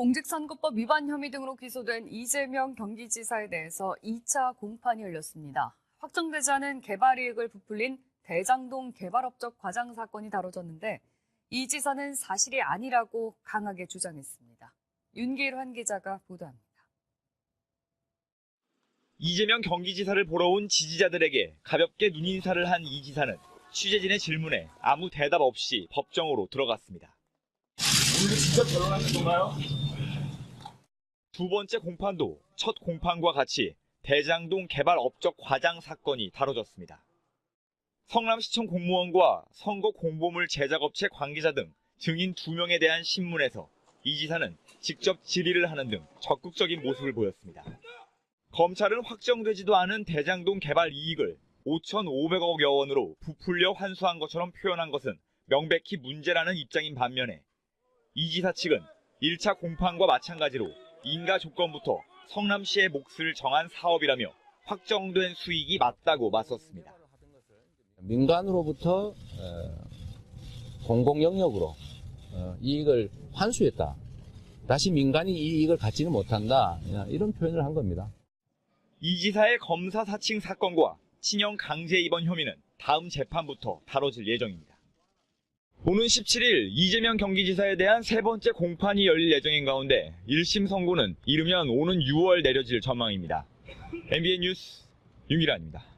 공직선거법 위반 혐의 등으로 기소된 이재명 경기지사에 대해서 2차 공판이 열렸습니다. 확정되지 않은 개발 이익을 부풀린 대장동 개발업적 과장 사건이 다뤄졌는데 이 지사는 사실이 아니라고 강하게 주장했습니다. 윤길환 기자가 보도합니다. 이재명 경기지사를 보러 온 지지자들에게 가볍게 눈인사를 한 이 지사는 취재진의 질문에 아무 대답 없이 법정으로 들어갔습니다. 오늘 직접 결혼하신 건가요? 두 번째 공판도 첫 공판과 같이 대장동 개발 업적 과장 사건이 다뤄졌습니다. 성남시청 공무원과 선거 공보물 제작업체 관계자 등 증인 두 명에 대한 신문에서 이 지사는 직접 질의를 하는 등 적극적인 모습을 보였습니다. 검찰은 확정되지도 않은 대장동 개발 이익을 5,500억여 원으로 부풀려 환수한 것처럼 표현한 것은 명백히 문제라는 입장인 반면에 이 지사 측은 1차 공판과 마찬가지로 인가 조건부터 성남시의 몫을 정한 사업이라며 확정된 수익이 맞다고 맞섰습니다. 민간으로부터 어, 공공 영역으로 어, 이익을 환수했다. 다시 민간이 이 이익을 갖지는 못한다. 이런 표현을 한 겁니다. 이 지사의 검사 사칭 사건과 친형 강제 입원 혐의는 다음 재판부터 다뤄질 예정입니다. 오는 17일 이재명 경기지사에 대한 세 번째 공판이 열릴 예정인 가운데 1심 선고는 이르면 오는 6월 내려질 전망입니다. MBN 뉴스 윤기란입니다.